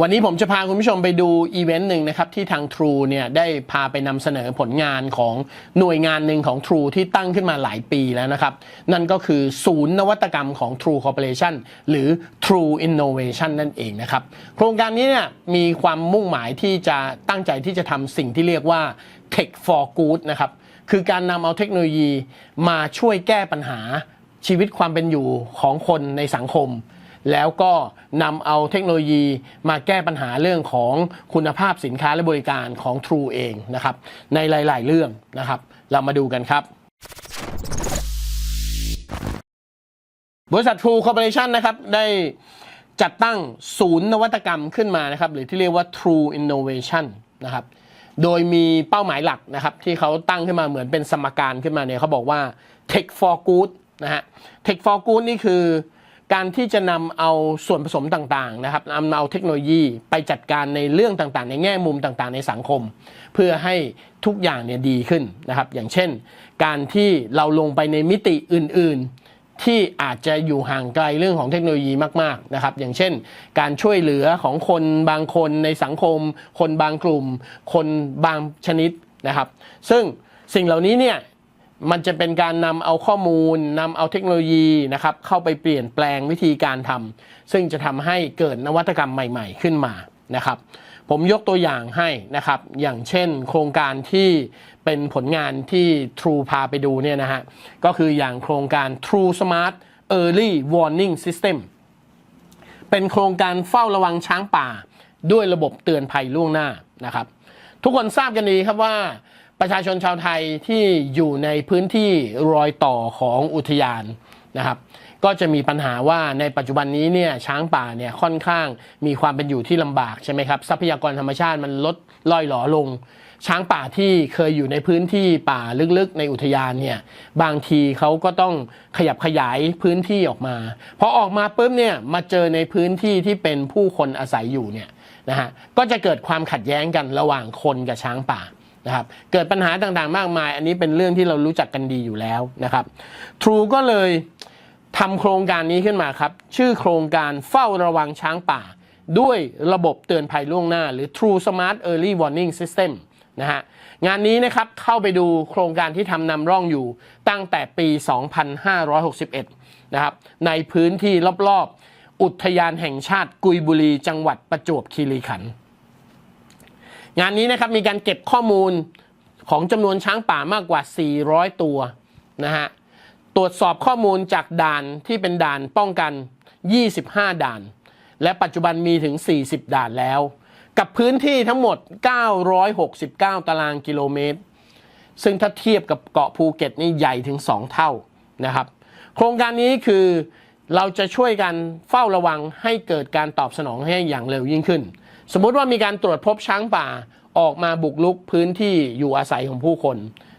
วันนี้ผมจะพาคุณผู้ชมไปดูอีเวนต์หนึ่งนะครับที่ทาง True เนี่ยได้พาไปนำเสนอผลงานของหน่วยงานหนึ่งของ True ที่ตั้งขึ้นมาหลายปีแล้วนะครับ นั่นก็คือศูนย์นวัตกรรมของ True Corporation หรือ True Innovation นั่นเองนะครับ โครงการนี้เนี่ยมีความมุ่งหมายที่จะตั้งใจที่จะทำสิ่งที่เรียกว่า Tech for Good นะครับคือการนำเอาเทคโนโลยีมาช่วยแก้ปัญหาชีวิตความเป็นอยู่ของคนในสังคม แล้วก็นำเอาเทคโนโลยีมาแก้ปัญหาเรื่องของคุณภาพสินค้าและบริการของ True เองนะครับ ในหลาย ๆ เรื่องนะครับ เรามาดูกันครับบริษัท True Corporation นะครับ ได้จัดตั้งศูนย์นวัตกรรมขึ้นมานะครับ หรือที่เรียกว่า True Innovation นะครับ โดยมีเป้าหมายหลักนะครับ ที่เขาตั้งขึ้นมาเหมือนเป็นสมการขึ้นมาเนี่ยเขาบอกว่า Tech for Good นะฮะ Tech for Good นี่คือ การที่จะนำเอาส่วนผสมต่างๆนะครับนำเอาเทคโนโลยีไปจัดการในเรื่องต่างๆ ในแง่มุมต่างๆ ในสังคม เพื่อให้ทุกอย่างเนี่ยดีขึ้นนะครับ อย่างเช่น การที่เราลงไปในมิติอื่นๆ ที่อาจจะอยู่ห่างไกลเรื่องของเทคโนโลยีมากๆนะครับ อย่างเช่น การช่วยเหลือของคนบางคนในสังคม คนบางกลุ่ม คนบางชนิดนะครับ ซึ่งสิ่งเหล่านี้เนี่ย มันจะเป็นการนำเอาข้อมูลนำเอาเทคโนโลยีนะครับเข้าไปเปลี่ยนแปลงวิธีการทำซึ่งจะทำให้เกิดนวัตกรรมใหม่ ๆ ขึ้นมานะครับ ผมยกตัวอย่างให้นะครับ อย่างเช่น โครงการที่เป็นผลงานที่ True พาไปดูเนี่ยนะฮะก็คืออย่างโครงการ True Smart Early Warning System เป็นโครงการเฝ้าระวังช้างป่า ด้วยระบบเตือนภัยล่วงหน้านะครับ ทุกคนทราบกันดีครับว่า ประชาชนชาวไทยที่อยู่ในพื้นที่รอยต่อของอุทยานนะครับ ก็จะมีปัญหาว่าในปัจจุบันนี้เนี่ยช้างป่าเนี่ยค่อนข้างมีความเป็นอยู่ที่ลำบากใช่ไหมครับทรัพยากรธรรมชาติมันลดล่อยหลอลง ช้างป่าที่เคยอยู่ในพื้นที่ป่าลึกๆ ในอุทยานเนี่ยบางทีเขาก็ต้องขยับขยายพื้นที่ออกมาพอออกมาปุ๊บเนี่ยมาเจอในพื้นที่ที่เป็นผู้คนอาศัยอยู่เนี่ยนะฮะก็จะเกิดความขัดแย้งกันระหว่างคนกับช้างป่า นะครับเกิดปัญหาต่างๆ มากมาย อันนี้เป็นเรื่องที่เรารู้จักกันดีอยู่แล้วนะครับ True ก็เลยทำโครงการนี้ขึ้นมาครับ ชื่อโครงการเฝ้าระวังช้างป่า ด้วยระบบเตือนภัยล่วงหน้า หรือ True Smart Early Warning System นะฮะงานนี้นะครับเข้าไปดูโครงการที่ทำนำร่องอยู่ตั้งแต่ปี 2561 นะครับในพื้นที่รอบๆ อุทยานแห่งชาติกุยบุรี จังหวัดประจวบคีรีขันธ์ งานนี้นะครับมีการเก็บข้อมูลของจำนวนช้างป่ามากกว่า 400 ตัวนะฮะตรวจสอบข้อมูลจากด่านที่เป็นด่านป้องกัน 25 ด่าน และปัจจุบันมีถึง 40 ด่านแล้ว กับพื้นที่ทั้งหมด 969 ตารางกิโลเมตร ซึ่งถ้าเทียบกับเกาะภูเก็ตนี่ใหญ่ถึง 2 เท่านะครับ โครงการนี้คือเราจะช่วยกันเฝ้าระวังให้เกิดการตอบสนองให้อย่างเร็วยิ่งขึ้น สมมุติว่ามีการตรวจพบช้างป่าออกมาบุกรุกพื้นที่อยู่อาศัยของผู้คน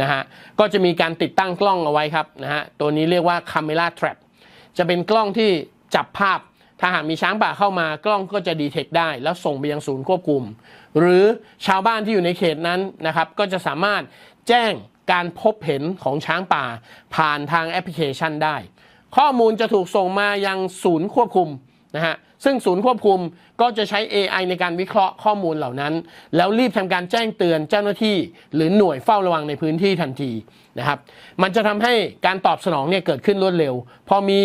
นะฮะก็จะมีการติดตั้งกล้องเอาไว้ครับนะฮะตัวนี้เรียกว่า Camera Trap จะเป็นกล้องที่จับภาพถ้าหากมีช้างป่าเข้ามากล้องก็จะดีเทคได้ แล้วส่งไปยังศูนย์ควบคุม หรือชาวบ้านที่อยู่ในเขตนั้นนะครับ ก็จะสามารถแจ้งการพบเห็นของช้างป่า ผ่านทางแอปพลิเคชันได้ ข้อมูลจะถูกส่งมายังศูนย์ควบคุม นะฮะซึ่งศูนย์ควบคุมก็จะใช้ AI ในการวิเคราะห์ข้อมูลเหล่านั้น แล้วรีบทำการแจ้งเตือนเจ้าหน้าที่ หรือหน่วยเฝ้าระวังในพื้นที่ทันทีนะครับ มันจะทำให้การตอบสนองเนี่ยเกิดขึ้นรวดเร็ว พอมี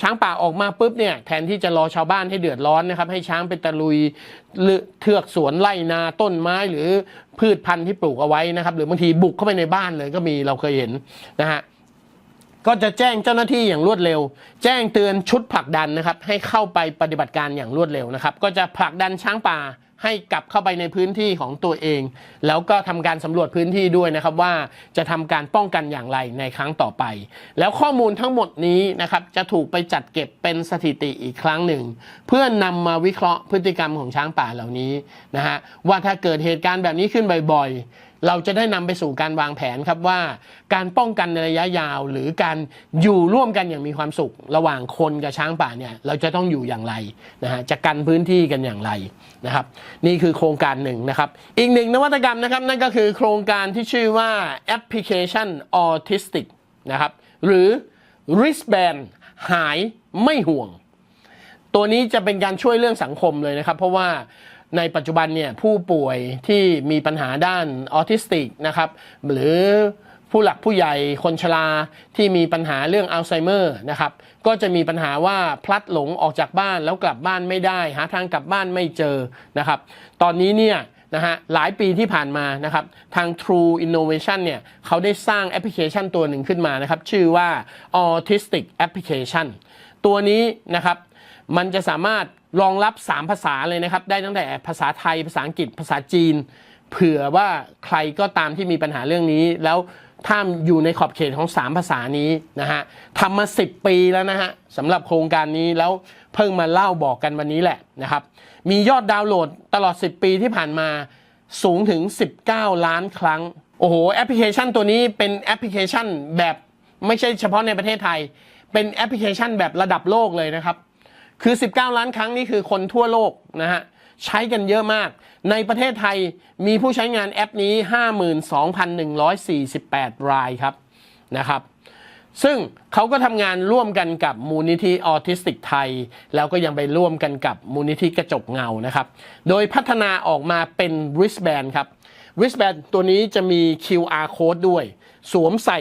ช้างป่าออกมาปุ๊บเนี่ยแทนที่จะรอชาวบ้านให้เดือดร้อนนะครับ ให้ช้างไปตะลุยหรือเทือกสวนไร่นาต้นไม้หรือพืชพันธุ์ที่ปลูกเอาไว้นะครับ หรือบางทีบุกเข้าไปในบ้านเลยก็มีเราเคยเห็นนะฮะ ก็จะแจ้งเจ้าหน้าที่อย่างรวดเร็ว แจ้งเตือนชุดผลักดันนะครับ ให้เข้าไปปฏิบัติการอย่างรวดเร็วนะครับ ก็จะผลักดันช้างป่าให้กลับเข้าไปในพื้นที่ของตัวเอง แล้วก็ทำการสำรวจพื้นที่ด้วยนะครับว่าจะทำการป้องกันอย่างไรในครั้งต่อไป แล้วข้อมูลทั้งหมดนี้นะครับจะถูกไปจัดเก็บเป็นสถิติอีกครั้งหนึ่ง เพื่อนำมาวิเคราะห์พฤติกรรมของช้างป่าเหล่านี้นะฮะว่าถ้าเกิดเหตุการณ์แบบนี้ขึ้นบ่อย เราจะได้นำไปสู่การวางแผนครับว่า การป้องกันในระยะยาวหรือการอยู่ร่วมกันอย่างมีความสุข ระหว่างคนกับช้างป่าเนี่ยเราจะต้องอยู่อย่างไรนะฮะจะกันพื้นที่กันอย่างไรนะครับนี่คือโครงการหนึ่งนะครับ อีกหนึ่งนวัตกรรมนะครับนั่นก็คือโครงการที่ชื่อว่าแอปพลิเคชัน Autistic นะครับหรือ wristband หายไม่ห่วง ตัวนี้จะเป็นการช่วยเรื่องสังคมเลยนะครับ เพราะว่า ในปัจจุบันเนี่ยผู้ป่วยที่มีปัญหาด้านออทิสติกนะครับหรือผู้หลักผู้ใหญ่คนชราที่มีปัญหาเรื่องอัลไซเมอร์นะครับก็จะมีปัญหาว่าพลัดหลงออกจากบ้านแล้วกลับบ้านไม่ได้ หาทางกลับบ้านไม่เจอนะครับตอนนี้เนี่ยนะฮะหลายปีที่ผ่านมานะครับทาง True Innovation เนี่ยเขาได้สร้างแอปพลิเคชันตัวหนึ่งขึ้นมานะครับชื่อว่า Autistic Application ตัวนี้นะครับ มันจะสามารถรองรับ 3 ภาษาเลยนะครับ ได้ตั้งแต่ภาษาไทย ภาษาอังกฤษ ภาษาจีน เผื่อว่าใครก็ตามที่มีปัญหาเรื่องนี้ แล้วถ้าอยู่ในขอบเขตของ 3 ภาษานี้นะฮะทำมา 10 ปีแล้วนะฮะสำหรับโครงการนี้แล้วเพิ่งมาเล่าบอกกันวันนี้แหละนะครับ มียอดดาวน์โหลดตลอด 10 ปีที่ผ่านมาสูงถึง 19 ล้านครั้ง โอ้โห แอปพลิเคชันตัวนี้เป็นแอปพลิเคชันแบบไม่ใช่เฉพาะในประเทศไทย เป็นแอปพลิเคชันแบบระดับโลกเลยนะครับ คือ 19 ล้านครั้งนี่คือคนทั่วโลกนะฮะใช้กันเยอะมาก ในประเทศไทยมีผู้ใช้งานแอปนี้ 52,148 รายครับนะครับ ซึ่งเขาก็ทำงานร่วมกันกับมูลนิธิออทิสติกไทย แล้วก็ยังไปร่วมกันกับมูลนิธิกระจกเงานะครับ โดยพัฒนาออกมาเป็น wristband ครับ wristband ตัวนี้จะมี QR code ด้วย สวมใส่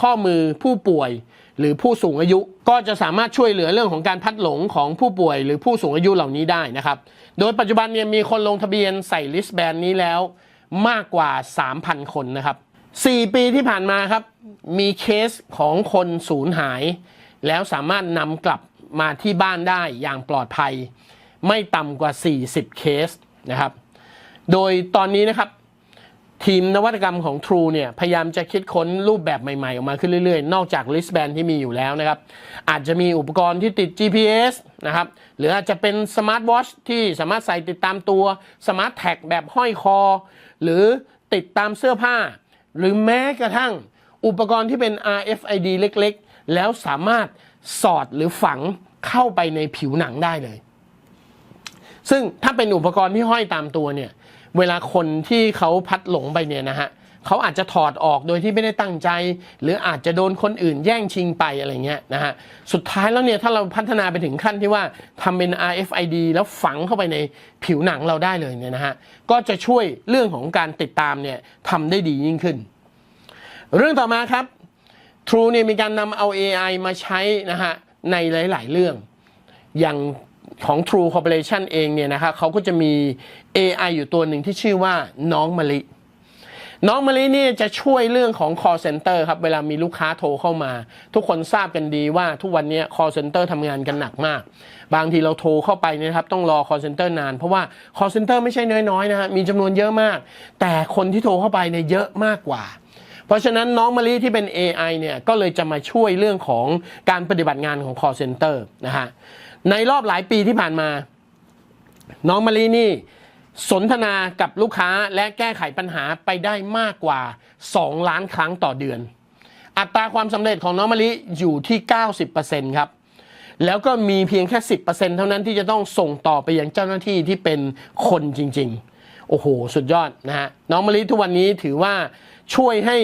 ข้อมือผู้ป่วย หรือผู้สูงอายุก็จะสามารถช่วยเหลือเรื่องของการพัดหลงของผู้ป่วย หรือผู้สูงอายุเหล่านี้ได้นะครับ โดยปัจจุบันเนี่ยมีคนลงทะเบียนใส่ wristband นี้แล้วมากกว่า 3,000 คนนะครับ 4 ปีที่ผ่านมาครับมีเคสของคนสูญหาย แล้วสามารถนำกลับมาที่บ้านได้อย่างปลอดภัย ไม่ต่ำกว่า 40 เคสนะครับ โดยตอนนี้นะครับ ทีมนวัตกรรมของ True เนี่ยพยายามจะคิดค้นรูปแบบใหม่ๆ ออกมาขึ้นเรื่อยๆ นอกจาก wristband ที่มีอยู่แล้วนะครับ อาจจะมีอุปกรณ์ที่ติด GPS นะครับ หรืออาจจะเป็นสมาร์ทวอชที่สามารถใส่ติดตามตัวสมาร์ทแท็กแบบห้อยคอ หรือติดตามเสื้อผ้า หรือแม้กระทั่งอุปกรณ์ที่เป็น RFID เล็กๆ แล้วสามารถสอดหรือฝังเข้าไปในผิวหนังได้เลย ซึ่งถ้าเป็นอุปกรณ์ที่ห้อยตามตัวเนี่ย เวลาคนที่เขาพัดหลงไปเนี่ยนะฮะเขาอาจจะถอดออกโดยที่ไม่ได้ตั้งใจ หรืออาจจะโดนคนอื่นแย่งชิงไปอะไรเงี้ยนะฮะสุดท้ายแล้วเนี่ยถ้าเราพัฒนาไปถึงขั้นที่ว่าทำเป็น RFID แล้วฝังเข้าไปในผิวหนังเราได้เลยเนี่ยนะฮะก็จะช่วยเรื่องของการติดตามเนี่ยทำได้ดียิ่งขึ้น เรื่องต่อมาครับ True เนี่ยมีการนำเอา AI มาใช้นะฮะในหลาย ๆ เรื่องอย่าง ของ True Corporation เองเนี่ยนะครับเขาก็จะมี AI อยู่ตัวหนึ่งที่ชื่อว่าน้องมะลิ น้องมะลิเนี่ยจะช่วยเรื่องของ call center ครับ เวลามีลูกค้าโทรเข้ามา ทุกคนทราบกันดีว่าทุกวันนี้ call center ทำงานกันหนักมาก บางทีเราโทรเข้าไปเนี่ยนะครับ ต้องรอ call center นาน เพราะว่า call center ไม่ใช่น้อยๆนะฮะมีจำนวนเยอะมาก แต่คนที่โทรเข้าไปเนี่ยเยอะมากกว่า ราะฉะนั้นน้องมะลิที่เป็น AI เนี่ยก็เลยจะมาช่วยเรื่องของการปฏิบัติงานของ call center นะฮะในรอบหลายปีที่ผ่านมา น้องมะลินี่สนทนากับลูกค้าและแก้ไขปัญหาไปได้มากกว่า 2 ล้านครั้งต่อเดือน อัตราความสำเร็จของน้องมะลิอยู่ที่ 90%ครับแล้วก็มีเพียงแค่ 10%เท่านั้นที่จะต้องส่งต่อไปยังเจ้าหน้าที่ที่เป็นคนจริง ๆ โอ้โห สุดยอดนะฮะน้องมะลิทุกวันนี้ถือว่าช่วยให้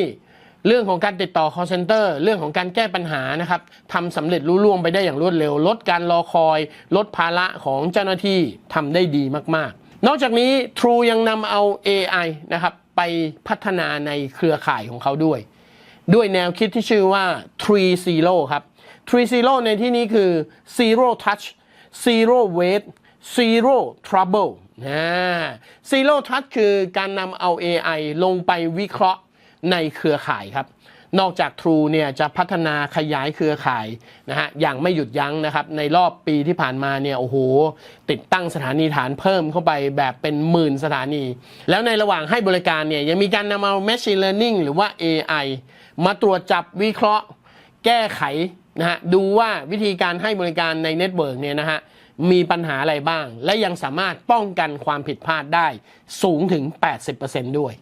เรื่องของการติดต่อ call center เรื่องของการแก้ปัญหานะครับทำสำเร็จรุ่ล่วงไปได้อย่างรวดเร็ว ลดการรอคอย ลดภาระของเจ้าหน้าที่ทำได้ดีมากๆ นอกจากนี้ True ยังนำเอา AI นะครับไปพัฒนาในเครือข่ายของเขาด้วย ด้วยแนวคิดที่ชื่อว่า Tree Zero ครับ Tree Zero ในที่นี้คือ Zero Touch Zero Waste Zero Trouble นะ Zero Touch คือการนำเอา AI ลงไปวิเคราะห์ในเครือข่ายครับ นอกจาก True เนี่ยจะพัฒนาขยายเครือข่ายนะฮะอย่างไม่หยุดยั้งนะครับ ในรอบปีที่ผ่านมาเนี่ยโอ้โห ติดตั้งสถานีฐานเพิ่มเข้าไปแบบเป็นหมื่นสถานี แล้วในระหว่างให้บริการเนี่ยยังมีการนำเอา Machine Learning หรือว่า AI มาตรวจจับวิเคราะห์ แก้ไขนะฮะดูว่าวิธีการให้บริการในเน็ตเวิร์กเนี่ยนะฮะ มีปัญหาอะไรบ้าง และยังสามารถป้องกันความผิดพลาดได้สูงถึง 80%ด้วย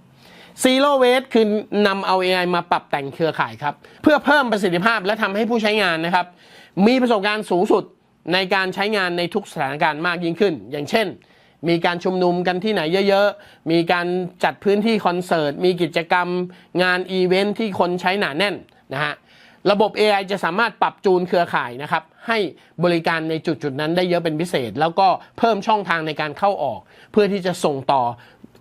Zero Waste คือนำเอา AI มาปรับแต่งเครือข่ายครับ เพื่อเพิ่มประสิทธิภาพและทำให้ผู้ใช้งานนะครับ มีประสบการณ์สูงสุดในการใช้งานในทุกสถานการณ์มากยิ่งขึ้น อย่างเช่น มีการชุมนุมกันที่ไหนเยอะๆ มีการจัดพื้นที่คอนเสิร์ต มีกิจกรรมงานอีเวนท์ที่คนใช้หนาแน่นนะฮะ ระบบ AI จะสามารถปรับจูนเครือข่ายนะครับ ให้บริการในจุดจุดนั้นได้เยอะเป็นพิเศษ แล้วก็เพิ่มช่องทางในการเข้าออก เพื่อที่จะส่งต่อ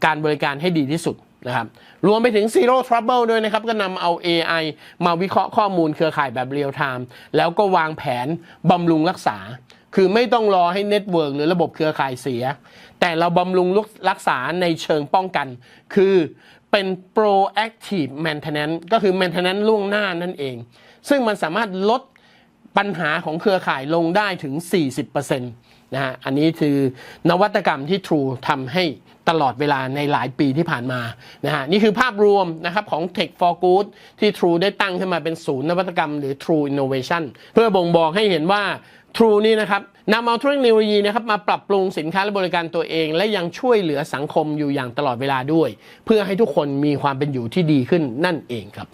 การบริการให้ดีที่สุดนะครับรวมไปถึง Zero Trouble ด้วยนะครับ ก็นำเอา AI มาวิเคราะห์ข้อมูลเครือข่ายแบบเรียลไทม์แล้วก็วางแผนบำรุงรักษา คือไม่ต้องรอให้เน็ตเวิร์กหรือระบบเครือข่ายเสีย แต่เราบำรุงรักษาในเชิงป้องกัน คือเป็น proactive maintenance ก็คือ maintenance ล่วงหน้านั่นเอง ซึ่งมันสามารถลดปัญหาของเครือข่ายลงได้ถึง 40%นะฮะ อันนี้คือนวัตกรรมที่ True ทำให้ตลอดเวลาในหลายปีที่ผ่านมานะฮะ นี่คือภาพรวมนะครับของ Tech for Good ที่ True ได้ตั้งขึ้นมาเป็นศูนย์นวัตกรรมหรือ True Innovation เพื่อบ่งบอกให้เห็นว่า True นี่นะครับนำเอาเทคโนโลยีนะครับมาปรับปรุงสินค้าและบริการตัวเอง และยังช่วยเหลือสังคมอยู่อย่างตลอดเวลาด้วย เพื่อให้ทุกคนมีความเป็นอยู่ที่ดีขึ้นนั่นเองครับ